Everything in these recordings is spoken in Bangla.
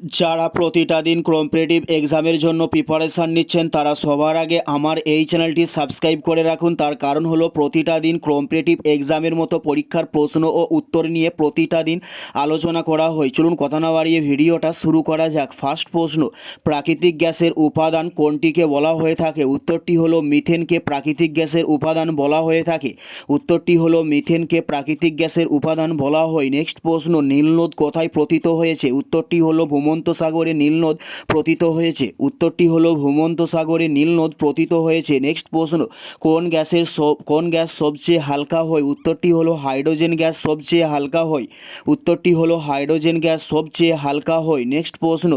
যারা প্রতিটা দিন কম্পিটিটিভ এক্সামের জন্য প্রিপারেশান নিচ্ছেন, তারা সবার আগে আমার এই চ্যানেলটি সাবস্ক্রাইব করে রাখুন। তার কারণ হলো, প্রতিটা দিন কম্পিটিটিভ এক্সামের মতো পরীক্ষার প্রশ্ন ও উত্তর নিয়ে প্রতিটা দিন আলোচনা করা হয়। চলুন কথা না বাড়িয়ে ভিডিওটা শুরু করা যাক। ফার্স্ট প্রশ্ন, প্রাকৃতিক গ্যাসের উপাদান কোনটিকে বলা হয়ে থাকে? উত্তরটি হলো, মিথেনকে প্রাকৃতিক গ্যাসের উপাদান বলা হয়ে থাকে। উত্তরটি হলো, মিথেনকে প্রাকৃতিক গ্যাসের উপাদান বলা হয়। নেক্সট প্রশ্ন, নীলনদ কোথায় প্রতীত হয়েছে? উত্তরটি হলো ভূমন্ত সাগরে নীলনদ প্রতীত হয়েছে। উত্তরটি হলো ভূমন্ত সাগরে নীলনদ প্রতীত হয়েছে। নেক্সট প্রশ্ন, কোন গ্যাসের কোন গ্যাস সবচেয়ে হালকা হয়? উত্তরটি হলো হাইড্রোজেন গ্যাস সবচেয়ে হালকা হয়। উত্তরটি হলো হাইড্রোজেন গ্যাস সবচেয়ে হালকা হয়। নেক্সট প্রশ্ন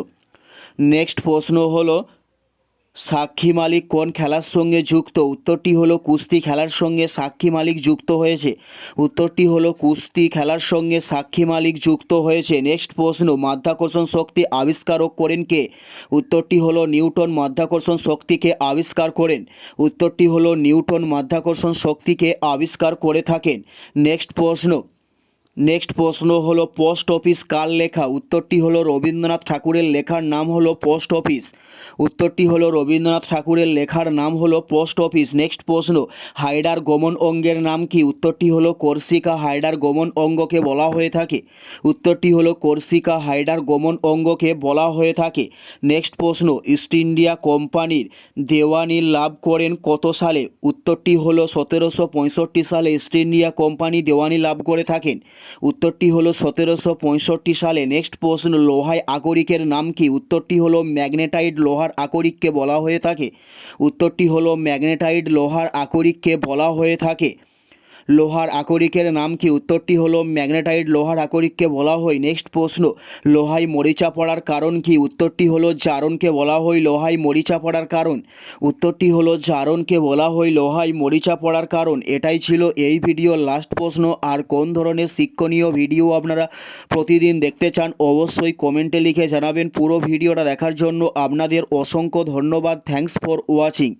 নেক্সট প্রশ্ন হলো সাক্ষী মালিক কোন খেলার সঙ্গে যুক্ত? উত্তরটি হলো, কুস্তি খেলার সঙ্গে সাক্ষী মালিক যুক্ত হয়েছে। উত্তরটি হলো, কুস্তি খেলার সঙ্গে সাক্ষী মালিক যুক্ত হয়েছে। নেক্সট প্রশ্ন, মাধ্যাকর্ষণ শক্তি আবিষ্কারক করেন কে? উত্তরটি হলো, নিউটন মাধ্যাকর্ষণ শক্তিকে আবিষ্কার করেন। উত্তরটি হলো, নিউটন মাধ্যাকর্ষণ শক্তিকে আবিষ্কার করে থাকেন। নেক্সট প্রশ্ন নেক্সট প্রশ্ন হলো পোস্ট অফিস কার লেখা? উত্তরটি হলো রবীন্দ্রনাথ ঠাকুরের লেখার নাম হলো পোস্ট অফিস। উত্তরটি হলো রবীন্দ্রনাথ ঠাকুরের লেখার নাম হলো পোস্ট অফিস। নেক্সট প্রশ্ন হাইডার গমন অঙ্গের নাম কি? উত্তরটি হলো কর্সিকা হাইডার গমন অঙ্গকে বলা হয়ে থাকে। উত্তরটি হলো কর্সিকা হাইডার গমন অঙ্গকে বলা হয়ে থাকে। নেক্সট প্রশ্ন, ইস্ট ইন্ডিয়া কোম্পানির দেওয়ানি লাভ করেন কত সালে? উত্তরটি হলো সতেরোশো পঁয়ষট্টি সালে ইস্ট ইন্ডিয়া কোম্পানি দেওয়ানি লাভ করে থাকেন। উত্তরটি হলো সতেরোশো পঁয়ষট্টি সালে নেক্সট প্রশ্ন লোহায় আকরিকের নাম কি? উত্তরটি হলো ম্যাগনেটাইড লোহার আকরিককে বলা হয়ে থাকে। উত্তরটি হলো ম্যাগনেটাইড লোহার আকরিককে বলা হয়ে থাকে। লোহার আকরিকের নাম কি? উত্তরটি হলো ম্যাগনেটাইড লোহার আকরিককে বলা হয়। নেক্সট প্রশ্ন লোহাই মরিচা পড়ার কারণ কি? উত্তরটি হলো জারণকে বলা হয় লোহাই মরিচা পড়ার কারণ। উত্তরটি হলো জারণকে বলা হয় লোহাই মরিচা পড়ার কারণ। এটাই ছিল এই ভিডিওর লাস্ট প্রশ্ন। আর কোন ধরনের শিক্ষণীয় ভিডিও আপনারা প্রতিদিন দেখতে চান, অবশ্যই কমেন্টে লিখে জানাবেন। পুরো ভিডিওটা দেখার জন্য আপনাদের অসংখ্য ধন্যবাদ। Thanks for watching